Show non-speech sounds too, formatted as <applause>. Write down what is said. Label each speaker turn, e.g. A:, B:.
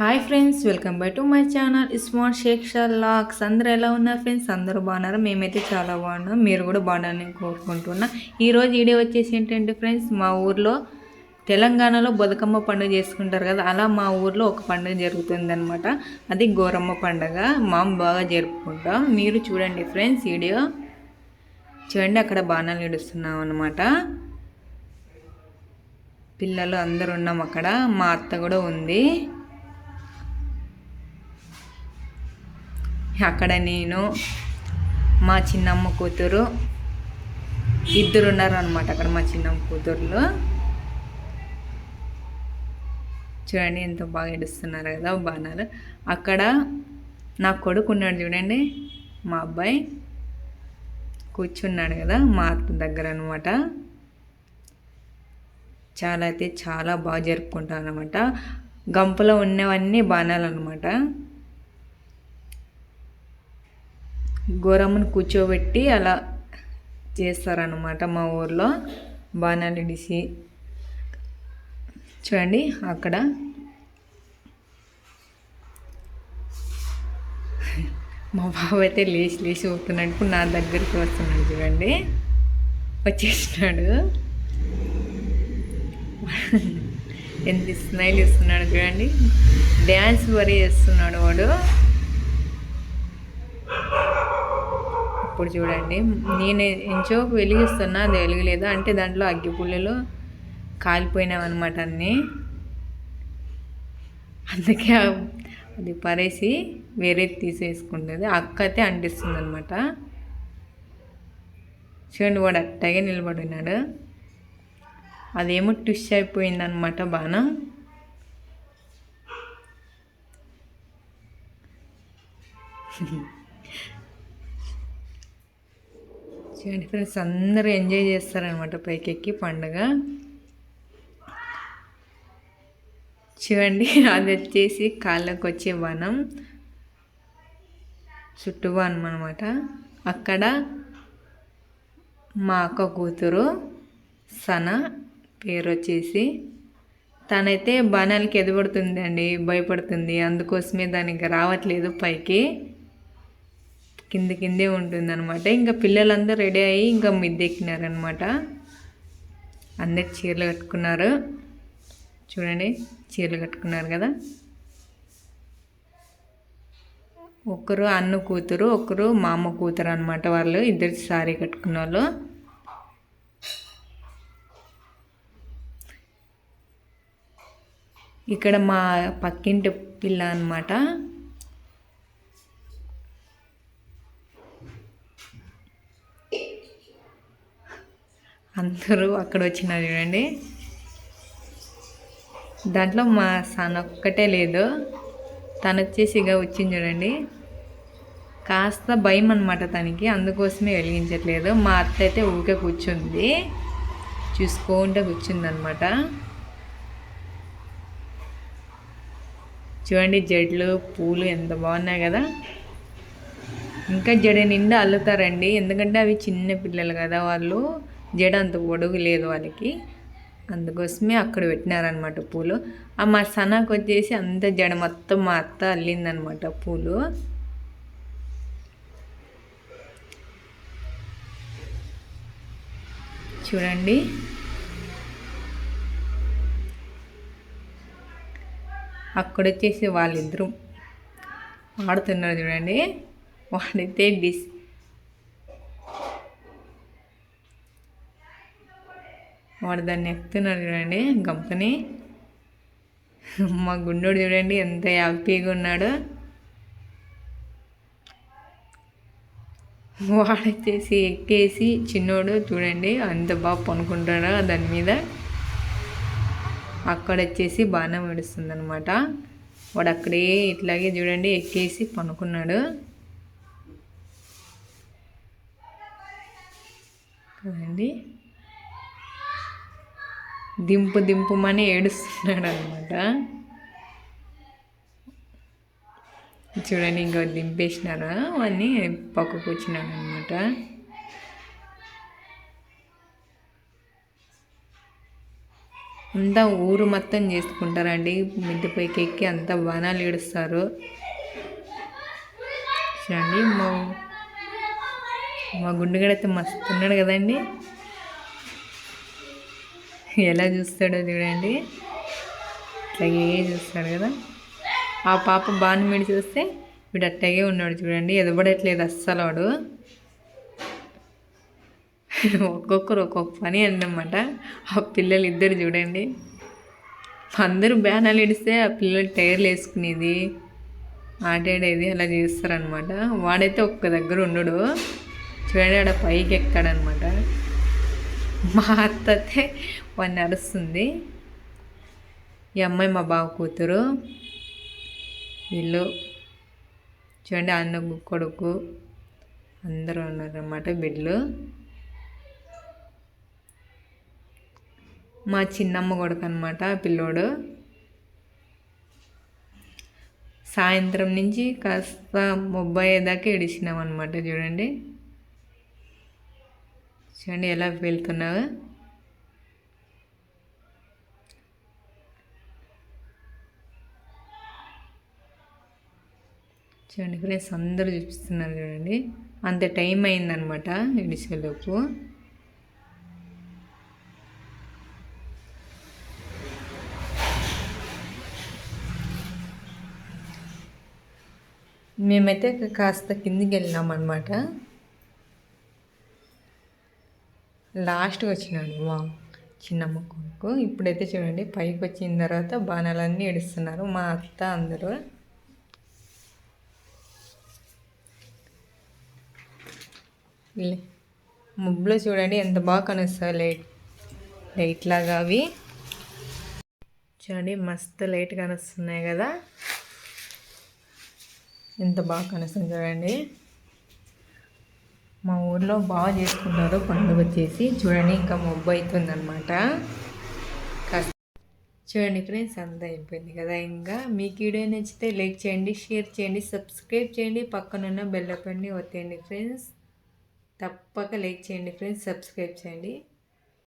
A: Hi friends welcome back to my channel smart shake lacks అందరూ ఎలా ఉన్నారు friends అందరూ బాగున్నారు? మేమైతే చాలా బాగున్నాం. మీరు కూడా బాగున్నారని కోరుకుంటున్నా. ఈరోజు వీడియో వచ్చేసి ఏంటంటే ఫ్రెండ్స్ మా ఊర్లో తెలంగాణలో బతుకమ్మ పండుగ చేసుకుంటారు కదా అలా మా ఊర్లో ఒక పండుగ జరుగుతుంది అనమాట అది గోరమ్మ పండుగ. మేము బాగా జరుపుకుంటాం. మీరు చూడండి ఫ్రెండ్స్ వీడియో. చూడండి అక్కడ బాణాలు ఇడుస్తున్నాం అనమాట పిల్లలు అందరు ఉన్నాం అక్కడ. మా అత్త కూడా ఉంది. అక్కడ నేను మా చిన్నమ్మ కూతురు ఇద్దరు ఉన్నారు అనమాట అక్కడ మా చిన్నమ్మ కూతురులో. చూడండి ఎంత బాగా ఏడుస్తున్నారు కదా బాణాలు. అక్కడ నా కొడుకు ఉన్నాడు చూడండి మా అబ్బాయి కూర్చున్నాడు కదా మా అత్త దగ్గర అనమాట చాలా అయితే చాలా బాగా జరుపుకుంటాం అనమాట గంపలో ఉన్నవన్నీ బాణాలు అనమాట గోరమ్మను కూర్చోబెట్టి అలా చేస్తారనమాట మా ఊర్లో. బాణాలు ఇడిసి చూడండి అక్కడ. మా బాబు అయితే లేచి లేచి పోతున్నాడు నా దగ్గరికి వస్తున్నాడు చూడండి. వచ్చేసినాడు. ఎంత స్మైల్ ఇస్తున్నాడు చూడండి. డ్యాన్స్ వరీ చేస్తున్నాడు వాడు. అప్పుడు చూడండి. నేను ఎంచో వెలిగిస్తున్నా అది వెలిగలేదు? అంటే దాంట్లో అగ్గిపుల్లలు కాలిపోయినావన్నమాట అన్నీ. అందుకే అది పరేసి వేరే తీసేసుకుంటుంది. అక్క అయితే అంటిస్తుంది అనమాట చూడండి వాడు అట్టగే నిలబడినాడు. అదేమో ట్విష్ అయిపోయిందనమాట బాణం. <laughs> చూడండి ఫ్రెండ్స్ అందరూ ఎంజాయ్ చేస్తారనమాట పైకెక్కి పండుగ. చూడండి <laughs> అది వచ్చేసి కాళ్ళకు వచ్చే వనం. చుట్టూ వనం అనమాట అక్కడ మా అక్క కూతురు సన పేరు వచ్చేసి. తనైతే బాణాలకి ఎదుపడుతుంది అండి భయపడుతుంది. అందుకోసమే దానికి రావట్లేదు పైకి. కింద కిందే ఉంటుంది అనమాట ఇంకా పిల్లలందరూ రెడీ అయ్యి ఇంకా మిద్దెక్కినారనమాట అందరు చీరలు కట్టుకున్నారు. చూడండి చీరలు కట్టుకున్నారు కదా. ఒకరు అన్న కూతురు ఒకరు మామ కూతురు అనమాట వాళ్ళు. ఇద్దరు సారీ కట్టుకున్న వాళ్ళు ఇక్కడ మా పక్కింటి పిల్ల అనమాట అందరూ అక్కడ వచ్చినారు చూడండి. దాంట్లో మా సన్ ఒక్కటే లేదు. తను వచ్చేసి ఇక వచ్చింది చూడండి. కాస్త భయం అనమాట తనకి అందుకోసమే వెలిగించట్లేదు. మా అత్త అయితే ఊకే కూర్చుంది. చూసుకుంటే కూర్చుందనమాట చూడండి జడ్లు పూలు ఎంత బాగున్నాయి కదా. ఇంకా జడ నిండా అల్లుతారండి. ఎందుకంటే అవి చిన్న పిల్లలు కదా వాళ్ళు. జడ అంత పొడుగు లేదు వాళ్ళకి. అందుకోసమే అక్కడ పెట్టినారనమాట పూలు. ఆ మా సనాకు వచ్చేసి అంత జడ మొత్తం మా అత్త అల్లిందనమాట పూలు. చూడండి. అక్కడ వచ్చేసి వాళ్ళిద్దరూ ఆడుతున్నారు చూడండి. వాడితే డిస్ వాడు దాన్ని ఎక్కుతున్నాడు చూడండి గంపని మా గుండోడు చూడండి ఎంత హ్యాపీగా ఉన్నాడు. వాడొచ్చేసి ఎక్కేసి చిన్నోడు చూడండి అంత బాగా పనుకుంటాడు దాని మీద. అక్కడ వచ్చేసి బాణం విడుస్తుంది అనమాట వాడు అక్కడే ఇట్లాగే చూడండి ఎక్కేసి పనుకున్నాడు. చూడండి. దింపు దింపుమని ఏడుస్తున్నాడు అనమాట చూడండి ఇంకా దింపేసినారు? అవన్నీ పక్కకు వచ్చినాడు అనమాట అంతా ఊరు మొత్తం చేసుకుంటారండి. మిద్దె ఎక్కి అంతా బాణాలు ఏడుస్తారు. చూడండి మా మా గుండెగడైతే మస్తు ఉన్నాడు కదండి. ఎలా చూస్తాడో చూడండి. అట్లాగే చూస్తాడు కదా. ఆ పాప బాగా మీద చూస్తే వీడు అట్లాగే ఉన్నాడు చూడండి. ఎదబడట్లేదు అస్సలు వాడు. ఒక్కొక్కరు ఒక్కొక్క పని అన్నమాట. ఆ పిల్లలు ఇద్దరు చూడండి. అందరూ బ్యానాలు ఇడిస్తే ఆ పిల్లలు టైర్లు వేసుకునేది ఆటాడేది అలా చేస్తారనమాట వాడైతే ఒక్క దగ్గర ఉండడు. చూడండి ఆడ పైకి ఎక్కాడనమాట మా అత్తతే వన్ వాడిని ఈ అమ్మాయి మా బావ కూతురు. వీళ్ళు చూడండి అన్న కొడుకు అందరూ ఉన్నారన్నమాట బిడ్లు. మా చిన్నమ్మ కొడుకు అనమాట పిల్లోడు. సాయంత్రం నుంచి కాస్త మొబ్బాయేదాకా ఏడిచినాం అనమాట చూడండి. చూడండి ఎలా వెళ్తున్నావు. చూడండి ఫ్రెండ్స్ అందరూ చూపిస్తున్నారు చూడండి. అంత టైం అయిందనమాట ఇడిచేలోపు మేమైతే కాస్త కిందికి వెళ్ళినాం అనమాట లాస్ట్కి వచ్చినాడు. మా చిన్నమ్మ కొడుకు. ఇప్పుడైతే చూడండి పైకి వచ్చిన తర్వాత బాణాలన్నీ ఏడుస్తున్నారు. మా అత్త అందరూ. ముబ్బులో చూడండి ఎంత బాగా కనిస్తాయి లైట్ లైట్ లాగా అవి. చూడండి మస్తు లైట్ కనిస్తున్నాయి కదా. ఎంత బాగా కనిస్తుంది చూడండి. మా ఊర్లో బాగా చేసుకుంటారు పండుగ వచ్చేసి. చూడండి ఇంకా మొబ్బు అవుతుందన్నమాట చూడండి ఫ్రెండ్స్ అంతా అయిపోయింది కదా. ఇంకా మీకు వీడియో నచ్చితే లైక్ చేయండి షేర్ చేయండి సబ్స్క్రైబ్ చేయండి. పక్కనున్న బెల్లపండి ఒత్తండి ఫ్రెండ్స్. తప్పక లైక్ చేయండి ఫ్రెండ్స్ సబ్స్క్రైబ్ చేయండి.